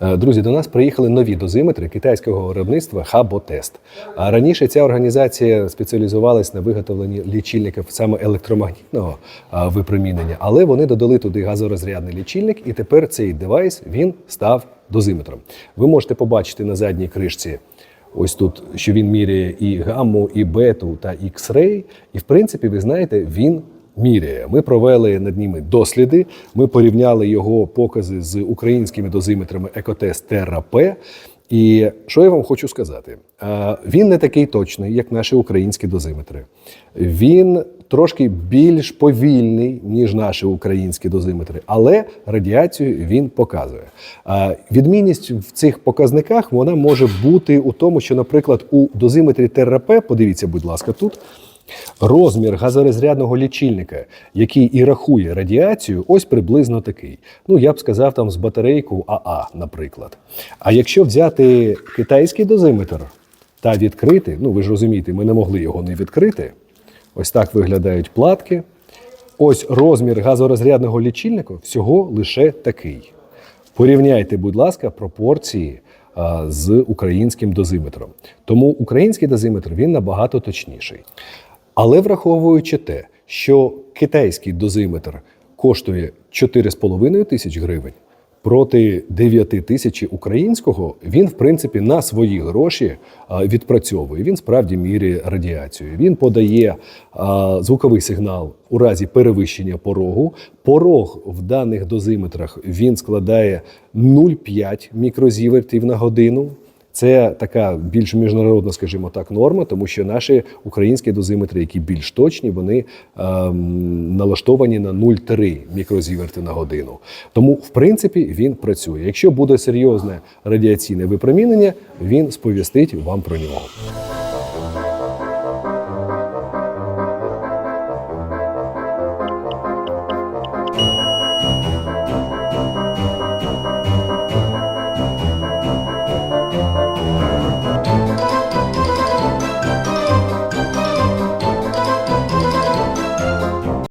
Е, Друзі, до нас приїхали нові дозиметри китайського виробництва Хаботест. А раніше ця організація спеціалізувалась на виготовленні лічильників саме електромагнітного випромінення, але вони додали туди газорозрядний лічильник, і тепер цей девайс він став дозиметром. Ви можете побачити на задній кришці. Ось тут, що він міряє і гамму, і бету та ікс-рей. І в принципі, ви знаєте, він міряє. Ми провели над ними досліди. Ми порівняли його покази з українськими дозиметрами Екотест Terra P. І що я вам хочу сказати? Він не такий точний, як наші українські дозиметри. Він трошки більш повільний, ніж наші українські дозиметри, але радіацію він показує. Відмінність в цих показниках вона може бути у тому, що, наприклад, у дозиметрі P, подивіться, будь ласка, тут. Розмір газорозрядного лічильника, який і рахує радіацію, ось приблизно такий. Ну, я б сказав, там з батарейку АА, наприклад. А якщо взяти китайський дозиметр та відкрити, ну ви ж розумієте, ми не могли його не відкрити. Ось так виглядають платки. Ось розмір газорозрядного лічильника всього лише такий. Порівняйте, будь ласка, пропорції з українським дозиметром. Тому український дозиметр він набагато точніший. Але враховуючи те, що китайський дозиметр коштує 4,5 тисяч гривень проти 9 тисяч українського, він, в принципі, на свої гроші відпрацьовує. Він справді міряє радіацію. Він подає звуковий сигнал у разі перевищення порогу. Порог в даних дозиметрах він складає 0,5 мікрозівертів на годину. Це така більш міжнародна, скажімо так, норма, тому що наші українські дозиметри, які більш точні, вони ем, налаштовані на 0,3 мікрозіверти на годину. Тому, в принципі, він працює. Якщо буде серйозне радіаційне випромінення, він сповістить вам про нього.